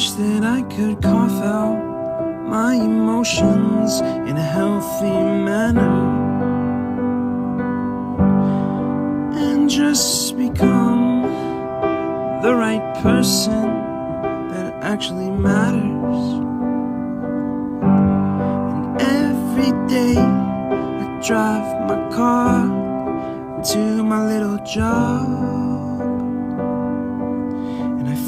wish that I could cough out my emotions in a healthy manner and just become the right person that actually matters. And every day I drive my car to my little job.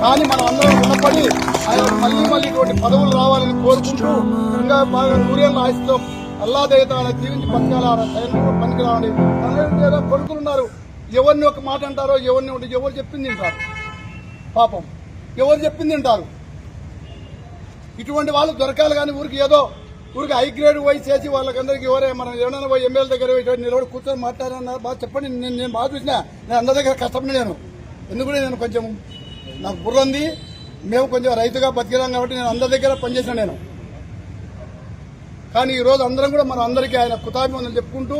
కానీ మనం అందరం ఉన్నపడి ఆయన మళ్ళీ మళ్ళీ ఇటువంటి పదవులు రావాలని కోరుకుంటూ ఇంకా బాగా నూరేళ్ళ ఆయుస్తో అల్లా దేవత ఆయన జీవించి బతకాల సైన్యంలో పనికి రావాలి తనకి ఏదో ఉన్నారు ఎవరిని ఒక మాట అంటారో ఎవరిని ఉంటే ఎవరు చెప్పింది వింటారు. పాపం. ఎవరు చెప్పింది వింటారు. ఇటువంటి వాళ్ళు దొరకాలి కానీ ఊరికి ఏదో ఊరికి హై గ్రేడ్ పోయి చేసి వాళ్ళకందరికీ ఎవరే మనం ఏమైనా పోయి ఎమ్మెల్యే దగ్గర పోయి నిలబడి కూర్చొని మాట్లాడారన్నారు బాగా చెప్పండి. నేను నేను బాగా చూసిన. నేను అందరి దగ్గర కష్టపడి నేను. ఎందుకంటే నేను కొంచెం నాకు బుర్ర ఉంది. మేము కొంచెం రైతుగా బతికినాం కాబట్టి నేను అందరి దగ్గర పనిచేసిన నేను. కానీ ఈరోజు అందరం కూడా మన అందరికీ ఆయన కుతాబి ఉందని చెప్పుకుంటూ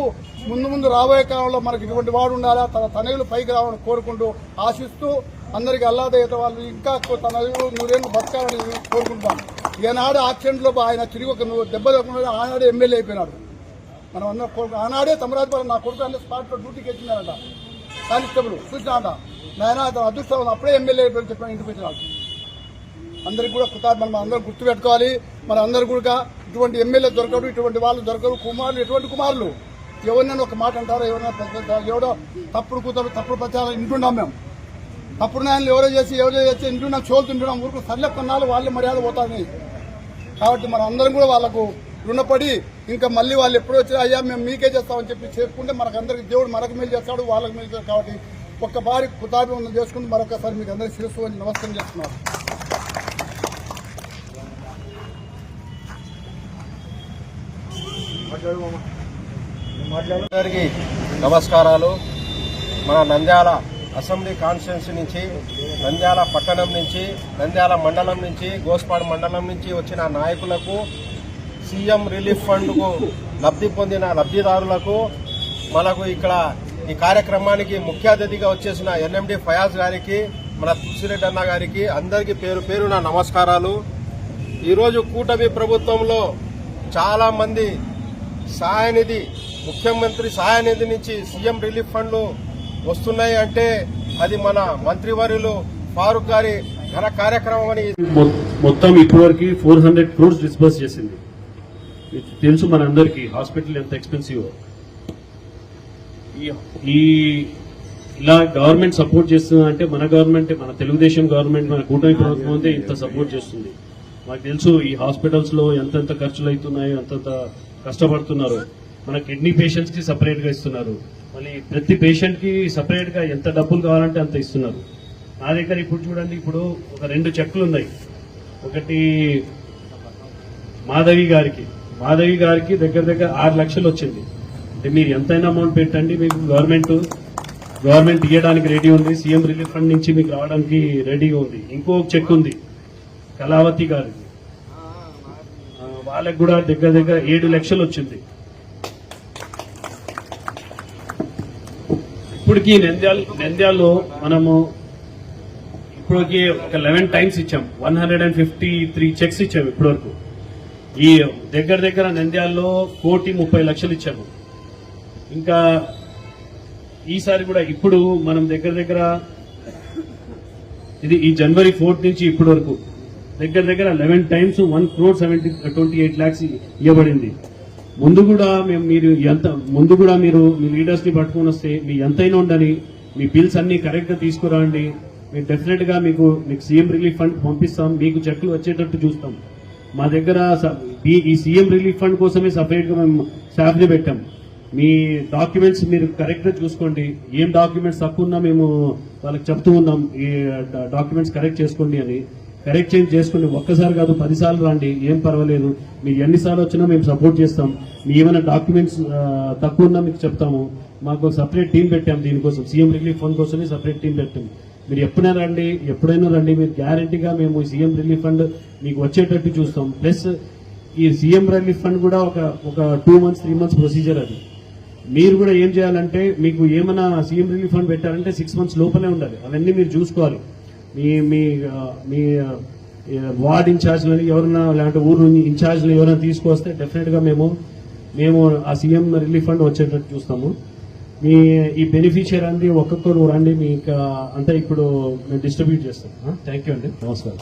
ముందు ముందు రాబోయే కాలంలో మనకి ఇటువంటి వాడు ఉండాలా తన తనయులు పైకి రావాలని కోరుకుంటూ ఆశిస్తూ అందరికీ అల్లాదయ్యత వాళ్ళు ఇంకా తనయులు నూరేళ్ళు బతకాలని కోరుకుంటాను ఈనాడు యాక్సిడెంట్లో ఆయన తిరిగి ఒక నువ్వు దెబ్బ లేకుండా ఆనాడే ఎమ్మెల్యే అయిపోయినాడు. మనం అందరం కోరుకు ఆనాడే తమరాజు నా కొడుకు అనే స్పాట్లో డ్యూటీకి వచ్చినారంట కానిస్టేబుల్ చూసినాట నాయన అతను అదృష్టం అప్పుడే ఎమ్మెల్యే అయిపోయి చెప్పిన ఇంటికి వచ్చినాడు అందరికి కూడా కృతజ్ఞ మనం అందరూ గుర్తుపెట్టుకోవాలి మన అందరు కూడా ఇటువంటి ఎమ్మెల్యే దొరకరు ఇటువంటి వాళ్ళు దొరకరు కుమారులు ఎటువంటి కుమారులు. ఎవరినైనా ఒక మాట అంటారో? ఎవరైనా పెద్ద ఎవడో తప్పుడు కూతురు తప్పుడు ప్రచారం ఇంటున్నాం మేము. తప్పుడు నాయనలు ఎవరో చేసి ఎవరో చేసి ఇంటున్నాం చోలు తింటున్నాం ఊరికి సర్లే కొన్నాళ్ళు వాళ్ళే మర్యాద పోతాయి కాబట్టి మన అందరం కూడా వాళ్ళకు రుణపడి ఇంకా మళ్ళీ వాళ్ళు ఎప్పుడు వచ్చినా అయ్యా మేము మీకే చేస్తామని చెప్పి చెప్పుకుంటే మనకందరికి దేవుడు మనకు మేలు చేస్తాడు వాళ్ళకి మేలు చేస్తాడు. కాబట్టి ఒక్క బారి కుతాబి ఉన్న చేసుకుంటూ మరొకసారి మీకు అందరికి శిరస్సు అని నమస్కారం చేస్తున్నారు అందరికీ నమస్కారాలు. మన నంద్యాల అసెంబ్లీ కాన్స్టిట్యున్సీ నుంచి నంద్యాల పట్టణం నుంచి నంద్యాల మండలం నుంచి గోస్పాడు మండలం నుంచి వచ్చిన నాయకులకు సీఎం రిలీఫ్ ఫండ్కు లబ్ధి పొందిన లబ్ధిదారులకు మనకు ఇక్కడ ఈ కార్యక్రమానికి ముఖ్య అతిథిగా వచ్చేసిన ఎన్ఎండి ఫయాజ్ గారికి మన తులసిరెడ్డి అన్న గారికి అందరికీ పేరు పేరున నమస్కారాలు. ఈరోజు కూటమి ప్రభుత్వంలో చాలామంది సహాయనిధి ముఖ్యమంత్రి సహాయనిధి నుంచి సీఎం రిలీఫ్ ఫండ్లు వస్తున్నాయి అంటే అది మన మంత్రివర్యులు ఫారూక్ గారి ఘన కార్యక్రమం అని మొత్తం ఇప్పటివరకు ఫోర్ హండ్రెడ్ క్రోర్స్ డిస్బర్స్ చేసింది. తెలుసు మన హాస్పిటల్ ఎంత ఎక్స్పెన్సివ్. ఈ- ఇలా గవర్నమెంట్ సపోర్ట్ చేస్తుంది అంటే మన గవర్నమెంట్ మన తెలుగుదేశం గవర్నమెంట్ మన కూటమి ప్రభుత్వం అంతే ఇంత సపోర్ట్ చేస్తుంది. మాకు తెలుసు ఈ హాస్పిటల్స్లో ఎంతెంత ఖర్చులు అవుతున్నాయో ఎంతెంత కష్టపడుతున్నారు. మన కిడ్నీ పేషెంట్స్కి సపరేట్గా ఇస్తున్నారు? మళ్ళీ ప్రతి పేషెంట్కి సపరేట్గా ఎంత డబ్బులు కావాలంటే అంత ఇస్తున్నారు. నా దగ్గర ఇప్పుడు చూడండి ఇప్పుడు ఒక రెండు చెక్కులు ఉన్నాయి ఒకటి మాధవి గారికి. మాధవి గారికి దగ్గర దగ్గర ఆరు లక్షలు వచ్చింది. అంటే మీరు ఎంతైనా అమౌంట్ పెట్టండి మీకు గవర్నమెంట్ గవర్నమెంట్ ఇవ్వడానికి రెడీ ఉంది. సీఎం రిలీఫ్ ఫండ్ నుంచి మీకు రావడానికి రెడీగా ఉంది. ఇంకో చెక్ ఉంది కళావతి గారికి వాళ్ళకు వాళ్ళకి కూడా దగ్గర దగ్గర ఏడు లక్షలు వచ్చింది. ఇప్పటికి నంద్యాల నంద్యాలలో మనము ఇప్పటికి ఒక లెవెన్ టైమ్స్ ఇచ్చాం. One hundred and fifty three cheques ఇచ్చాము ఇప్పటివరకు. ఈ దగ్గర దగ్గర నంద్యాలలో కోటి ముప్పై లక్షలు ఇచ్చాము. ఇంకా ఈసారి కూడా ఇప్పుడు మనం దగ్గర దగ్గర ఇది ఈ జనవరి ఫోర్త్ నుంచి ఇప్పటి వరకు దగ్గర దగ్గర eleven times one crore seventy twenty eight lakhs ఇవ్వబడింది. ముందు కూడా మేము మీరు ఎంత ముందు కూడా మీరు మీ లీడర్స్ని పట్టుకొని వస్తే మీ ఎంతైనా ఉండని మీ బిల్స్ అన్ని కరెక్ట్గా తీసుకురండి. మేము డెఫినెట్గా మీకు మీకు సీఎం రిలీఫ్ ఫండ్ పంపిస్తాం మీకు చెక్లు వచ్చేటట్టు చూస్తాం. మా దగ్గర స- ఈ- ఈ సీఎం రిలీఫ్ ఫండ్ కోసమే సపరేట్గా మేము స్టాఫ్ని పెట్టాం. మీ డాక్యుమెంట్స్ మీరు కరెక్ట్గా చూసుకోండి. ఏం డాక్యుమెంట్స్ తక్కువ ఉన్నా మేము వాళ్ళకి చెప్తూ ఉన్నాం. ఈ డాక్యుమెంట్స్ కరెక్ట్ చేసుకోండి అని. కరెక్ట్ చేంజ్ చేసుకోండి ఒక్కసారి కాదు పదిసార్లు రండి. ఏం పర్వాలేదు. మీరు ఎన్నిసార్లు వచ్చినా మేము సపోర్ట్ చేస్తాం. మీ ఏమైనా డాక్యుమెంట్స్ తక్కువ ఉన్నా మీకు చెప్తాము. మాకు సపరేట్ టీం పెట్టాం దీనికోసం. సీఎం రిలీఫ్ ఫండ్ కోసమే సపరేట్ టీం పెట్టాం. మీరు ఎప్పుడైనా రండి ఎప్పుడైనా రండి మీరు గ్యారంటీగా మేము సీఎం రిలీఫ్ ఫండ్ మీకు వచ్చేటట్టు చూస్తాం. ప్లస్ ఈ సీఎం రిలీఫ్ ఫండ్ కూడా ఒక ఒక two months three months procedure అది. మీరు కూడా ఏం చేయాలంటే మీకు ఏమైనా సీఎం రిలీఫ్ ఫండ్ పెట్టారంటే సిక్స్ మంత్స్ లోపలే ఉండాలి. అవన్నీ మీరు చూసుకోవాలి. మీ మీ మీ వార్డ్ ఇన్ఛార్జ్లని ఎవరైనా లేదంటే ఊరు ఇన్ఛార్జ్లు ఎవరైనా తీసుకొస్తే డెఫినెట్గా మేము మేము ఆ సీఎం రిలీఫ్ ఫండ్ వచ్చేటట్టు చూస్తాము. మీ ఈ బెనిఫిషియర్ అండి ఒక్కొక్కరు రండి మీకు అంతా ఇప్పుడు మేము డిస్ట్రిబ్యూట్ చేస్తాం. థ్యాంక్ యూ అండి. నమస్కారం.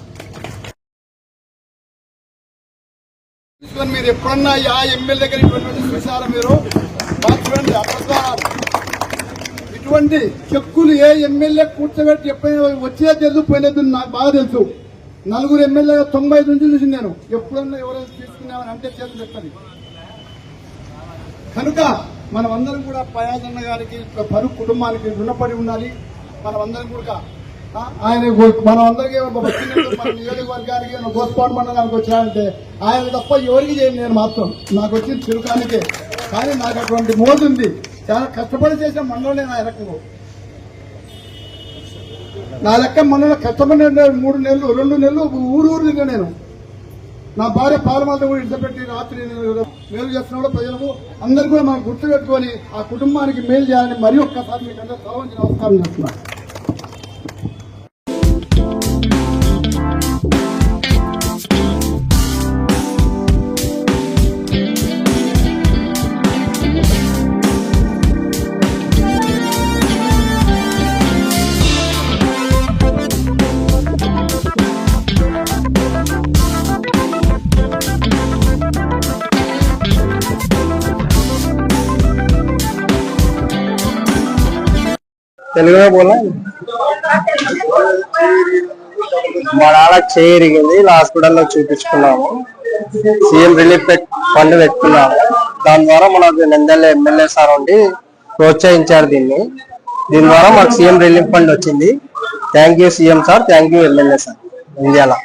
మీరు ఎప్పుడన్నా ఆ ఎమ్మెల్యే దగ్గర ఇటువంటి చూసారా మీరు? చూడండి అబద్ధాలు. ఇటువంటి చెక్కులు ఏ ఎమ్మెల్యే కూర్చోబెట్టి ఎప్పుడైనా వచ్చే తెలుసు పోయినది నాకు బాగా తెలుసు. నలుగురు ఎమ్మెల్యే తొంభై ఐదు నుంచి చూసింది నేను. ఎప్పుడన్నా ఎవరైనా తీసుకున్నామని అంటే చేతులు చెప్పండి. కనుక మనమందరం కూడా పయాజన్న గారికి పరు కుటుంబానికి రుణపడి ఉండాలి. మనమందరం కూడా ఆయన గో- మనం అందరికీ ఒక మన నియోజకవర్గానికి మన గోస్పాడు మండలానికి వచ్చారంటే ఆయన తప్ప ఎవరికి చేయను నేను మాత్రం. నాకు వచ్చింది చిరుకానికే కానీ నాకు అటువంటి మోజు ఉంది. చాలా కష్టపడి చేసిన మండలం ఆయన రకంగా నా లెక్క మండలం కష్టపడి మూడు నెలలు రెండు నెలలు ఊరు ఊరు నేను. నా భార్య పాలమాత కూడా ఇంటపెట్టి రాత్రి నేను మేలు చేస్తున్నాడో ప్రజలకు అందరూ కూడా మనం గుర్తుపెట్టుకొని ఆ కుటుంబానికి మేలు చేయాలని మరి ఒక్కసారి మీకు అందరూ తలవంచి నమస్కారం చేస్తున్నాను తెలుగులో బోలా మా నాన్న చేయరిగింది ఇలా హాస్పిటల్లో చూపించుకున్నాము. సీఎం రిలీఫ్ ఫండ్ పెట్టుకున్నాము. దాని ద్వారా మనకు నందెల్ల ఎమ్మెల్యే సార్ ఉండి ప్రోత్సహించారు దీన్ని. దీని ద్వారా మాకు సీఎం రిలీఫ్ ఫండ్ వచ్చింది. Thank you CM sir. Thank you MLA sir. ఇండియాలో.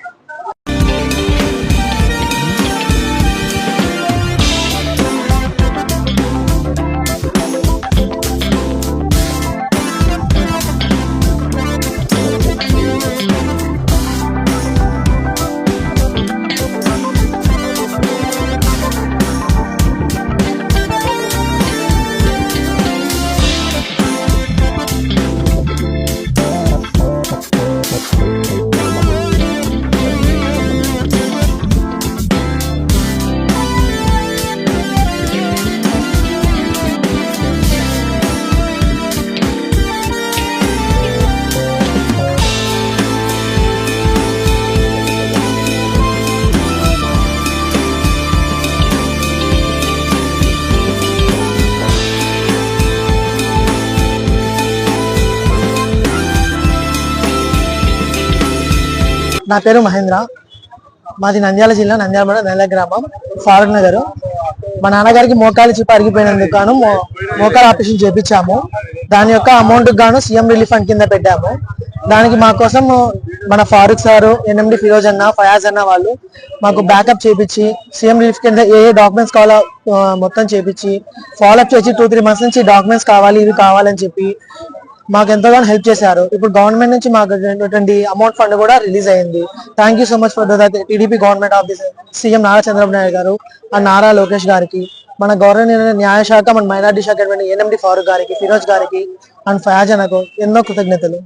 నా పేరు మహేంద్ర. మాది నంద్యాల జిల్లా నంద్యాల మండలం నంద్యాల గ్రామం ఫారూక్ నగర్. మా నాన్నగారికి మోకాలు చిప్ప అరిగిపోయినందుకు గాను మోకాలు ఆపరేషన్ చేపించాము. దాని యొక్క అమౌంట్ గాను సీఎం రిలీఫ్ ఫండ్ కింద పెట్టాము. దానికి మా కోసం మన ఫారూక్ సారు ఎన్ఎండి ఫిరోజ్ అన్న ఫయాజ్ అన్న వాళ్ళు మాకు బ్యాకప్ చేపించి సీఎం రిలీఫ్ కింద ఏ ఏ డాక్యుమెంట్స్ కావాలో మొత్తం చేపించి ఫాలోఅప్ చేసి టూ త్రీ మంత్స్ నుంచి డాక్యుమెంట్స్ కావాలి ఇవి కావాలని చెప్పి మాకు ఎంతగానో హెల్ప్ చేశారు. ఇప్పుడు గవర్నమెంట్ నుంచి మాకు అమౌంట్ ఫండ్ కూడా రిలీజ్ అయింది. Thank you so much for TDP government of the CM Nara Chandrababu Naidu గారు అండ్ నారా లోకేష్ గారికి మన గవర్నర్ న్యాయ శాఖ మన మైనార్టీ శాఖ ఎన్ఎండి ఫారూక్ గారికి ఫిరోజ్ గారికి అండ్ ఫయాజ్ అన్నకు ఎన్నో కృతజ్ఞతలు.